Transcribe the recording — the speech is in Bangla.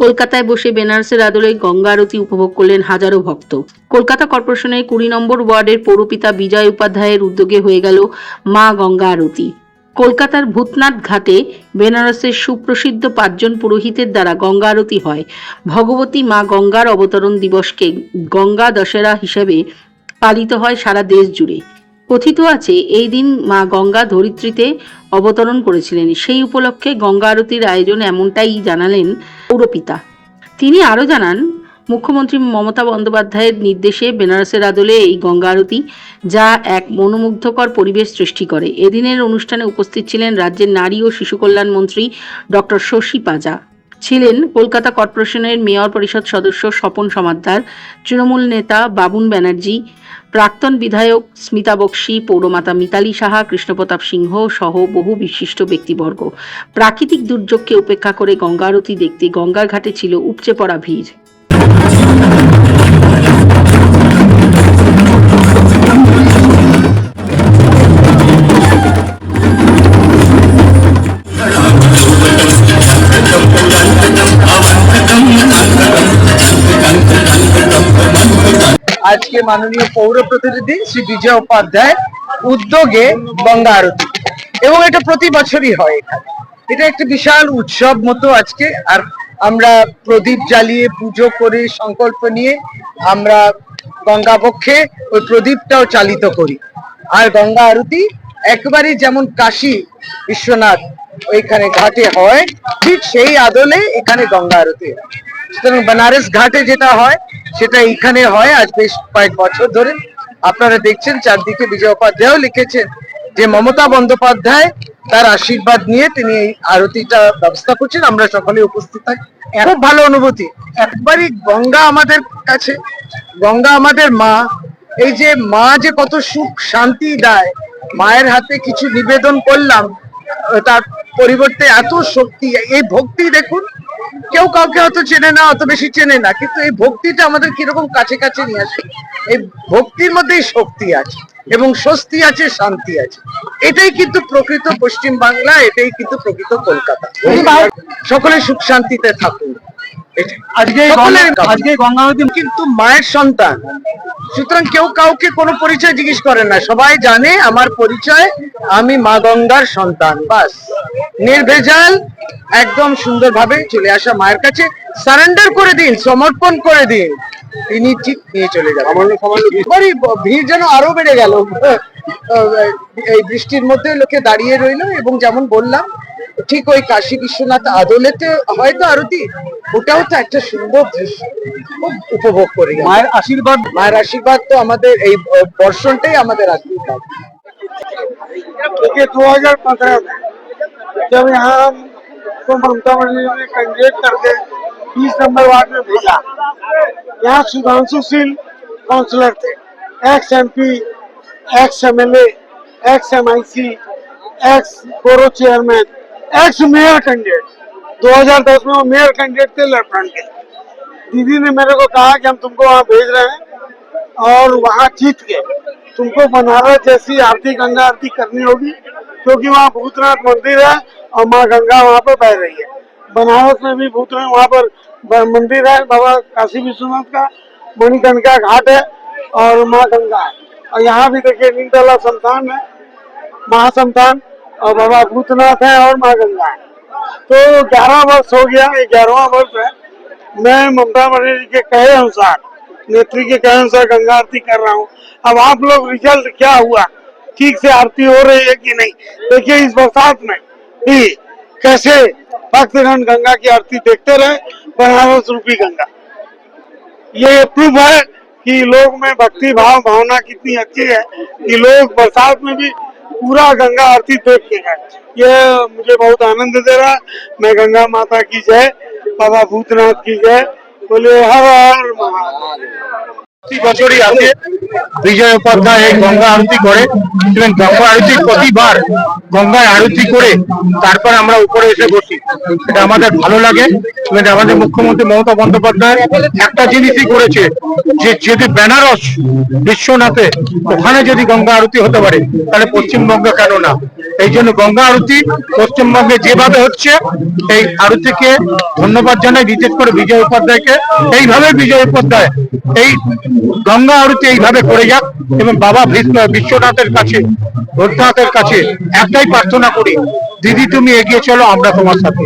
কলকাতায় বসে বেনারসের আদলে গঙ্গা আরতি উপভোগ করলেন হাজারো ভক্ত। কলকাতা কর্পোরেশনের কুড়ি নম্বর ওয়ার্ডের পৌরপিতা বিজয় উপাধ্যায়ের উদ্যোগে হয়ে গেল মা গঙ্গা আরতি। কলকাতার ভূতনাথ ঘাটে বেনারসের সুপ্রসিদ্ধ পাঁচজন পুরোহিতের দ্বারা গঙ্গা আরতি হয়। ভগবতী মা গঙ্গার অবতরণ দিবসকে গঙ্গা দশেরা হিসেবে পালিত হয় সারা দেশ জুড়ে। কথিত আছে, এই দিন মা গঙ্গা ধরিত্রীতে অবতরণ করেছিলেন। সেই উপলক্ষে গঙ্গা আরতির আয়োজন এমনটাই জানালেন পৌরপিতা। তিনি আরও জানান, মুখ্যমন্ত্রী মমতা বন্দ্যোপাধ্যায়ের নির্দেশে বেনারসের আদলে এই গঙ্গা আরতি যা এক মনোমুগ্ধকর পরিবেশ সৃষ্টি করে। এদিনের অনুষ্ঠানে উপস্থিত ছিলেন রাজ্যের নারী ও শিশু কল্যাণ মন্ত্রী ডক্টর শশী পাজা। ছিলেন কলকাতা কর্পোরেশনের মেয়র পরিষদ সদস্য স্বপন সমাদ্দার, তৃণমূল নেতা বাবুন ব্যানার্জি, প্রাক্তন বিধায়ক স্মিতা বক্সি, পৌরমাতা মিতালি সাহা, কৃষ্ণপ্রতাপ সিংহ সহ বহু বিশিষ্ট ব্যক্তিবর্গ। প্রাকৃতিক দুর্যোগকে উপেক্ষা করে গঙ্গা আরতি দেখতে গঙ্গার ঘাটে ছিল উপচে পড়া ভিড়। আজকে মাননীয় পৌর প্রতিনিধি শ্রী বিজয় উপাধ্যায় উদ্যোগে গঙ্গা আরতি। এবং এটা প্রতি বছরই হয় এখানে। এটা একটা বিশাল উৎসব মতো আজকে। আর আমরা প্রদীপ জ্বালিয়ে পুজো করে সংকল্প নিয়ে আমরা গঙ্গা পক্ষে ওই প্রদীপটাও চালিত করি। আর গঙ্গা আরতি একবারই যেমন কাশী বিশ্বনাথ ওইখানে ঘাটে হয়, ঠিক সেই আদলে এখানে গঙ্গা আরতি সুতরাং বেনারস ঘাটে যেটা হয়, সেটা এখানে হয়। আজ বেশ কয়েক বছর ধরে আপনারা দেখছেন, চারদিকে বিজয় উপাধ্যায়ও লিখেছেন যে মমতা বন্দ্যোপাধ্যায় তার আশীর্বাদ নিয়ে তিনি এই আরতিটা ব্যবস্থা করছেন। আমরা সকলে উপস্থিত থাকি। খুব ভালো অনুভূতি। একবারই গঙ্গা আমাদের কাছে। গঙ্গা আমাদের মা। এই যে মা যে কত সুখ শান্তি দেয় মায়ের হাতে কিছু নিবেদন করলাম, তার পরিবর্তে এত শক্তি, এই ভক্তি দেখুন, কেউ কাউকে হয়তো চেনে না, অত বেশি চেনে না, কিন্তু এই ভক্তিটা আমাদের কীরকম কাছে কাছে নিয়ে আসে? এই ভক্তির মধ্যেই শক্তি আছে, এবং স্বস্তি আছে, শান্তি আছে। এটাই কিন্তু প্রকৃত পশ্চিম বাংলা এটাই কিন্তু প্রকৃত কলকাতা। সকলে সুখ শান্তিতে থাকুন। আজকে এই সকলের গঙ্গা- কামনা। আজকে গঙ্গা নদী কিন্তু মায়ের সন্তান। সুতরাং কেউ কাউকে কোনো পরিচয় জিজ্ঞেস করে না। সবাই জানে আমার পরিচয় আমি মা গঙ্গার সন্তান। বাস। নির্ভেজাল একদম সুন্দরভাবে চলে আসা মায়ের কাছে। সারেন্ডার করে দিন সমর্পণ করে দিন। তিনি ঠিক নিয়ে চলে যাবেন। ভিড় যেন আরও বেড়ে গেল। এই বৃষ্টির মধ্যে লোকে দাঁড়িয়ে রইল এবং যেমন বললাম ঠিক ওই কাশী বিশ্বনাথ আদলেতে হয়তো আরতি ওটাও তো একটা সুন্দর দৃশ্য খুব উপভোগ করে গেলাম। মায়ের আশীর্বাদ মায়ের আশীর্বাদ তো আমাদের এই বর্ষণটাই আমাদের আশীর্বাদ देखिए 2015 में जब यहाँ को ममता बनर्जी ने कैंडिडेट करके बीस नंबर वार्ड में भेजा यहाँ सुधांशु सिंह काउंसलर थे ex M P ex M L ex M I C ex borough chairman ex mayor candidate 2010 में वो मेयर कैंडिडेट थे लेफ्टिनेंट के। दीदी ने मेरे को कहा कि हम तुमको वहाँ भेज रहे हैं और वहाँ जीत के तुमको बनारस जैसी आरती, गंगा आरती करनी होगी, क्योंकि वहाँ भूतनाथ मंदिर है और माँ गंगा वहाँ पर बह रही है। बनारस में भी भूतनाथ वहाँ पर मंदिर है, बाबा काशी विश्वनाथ का, मणिकर्णिका घाट है और माँ गंगा है। और यहाँ भी देखिए निर्दला संतान है महासंतान और बाबा भूतनाथ है और माँ गंगा है। तो ग्यारह वर्ष हो गया ग्यारहवा वर्ष है। मैं ममता बनर्जी के कहे अनुसार, नेत्री के कहे अनुसार गंगा आरती कर रहा हूँ। अब आप लोग रिज़ल्ट क्या हुआ? ठीक से आरती हो रही है कि नहीं? देखिए, इस बरसात में भी कैसे भक्तगण गंगा की आरती देखते रहे, बनारस रूपी गंगा। ये प्रूफ है कि लोग में भक्ति भाव, भावना कितनी अच्छी है कि लोग बरसात में भी पूरा गंगा आरती देख के गए ये मुझे बहुत आनंद दे रहा है। मैं गंगा माता की जय, बाबा भूतनाथ की जय। बोले हर हर महादेव। প্রতি বছরই আসে। বিজয় উপাধ্যায় গঙ্গা আরতি করে এবং গঙ্গা আরতি প্রতিবার গঙ্গায় আরতি করে তারপর আমরা উপরে এসে বসি। এটা আমাদের ভালো লাগে এবং আমাদের মুখ্যমন্ত্রী মমতা বন্দ্যোপাধ্যায় একটা জিনিসই করেছে যে যদি বেনারস বিশ্বনাথে ওখানে যদি গঙ্গা আরতি হতে পারে, তাহলে পশ্চিমবঙ্গে কেন না? এই জন্য গঙ্গা আরতি পশ্চিমবঙ্গে যেভাবে হচ্ছে, এই আরতিকে ধন্যবাদ জানাই, বিশেষ করে বিজয় উপাধ্যায়কে। এইভাবে বিজয় উপাধ্যায় এই গঙ্গা আরতি এইভাবে করে যাক এবং বাবা বিশ্বনাথের কাছে ভোটনাথের কাছে একটাই প্রার্থনা করি, দিদি তুমি এগিয়ে চলো, আমরা তোমার সাথে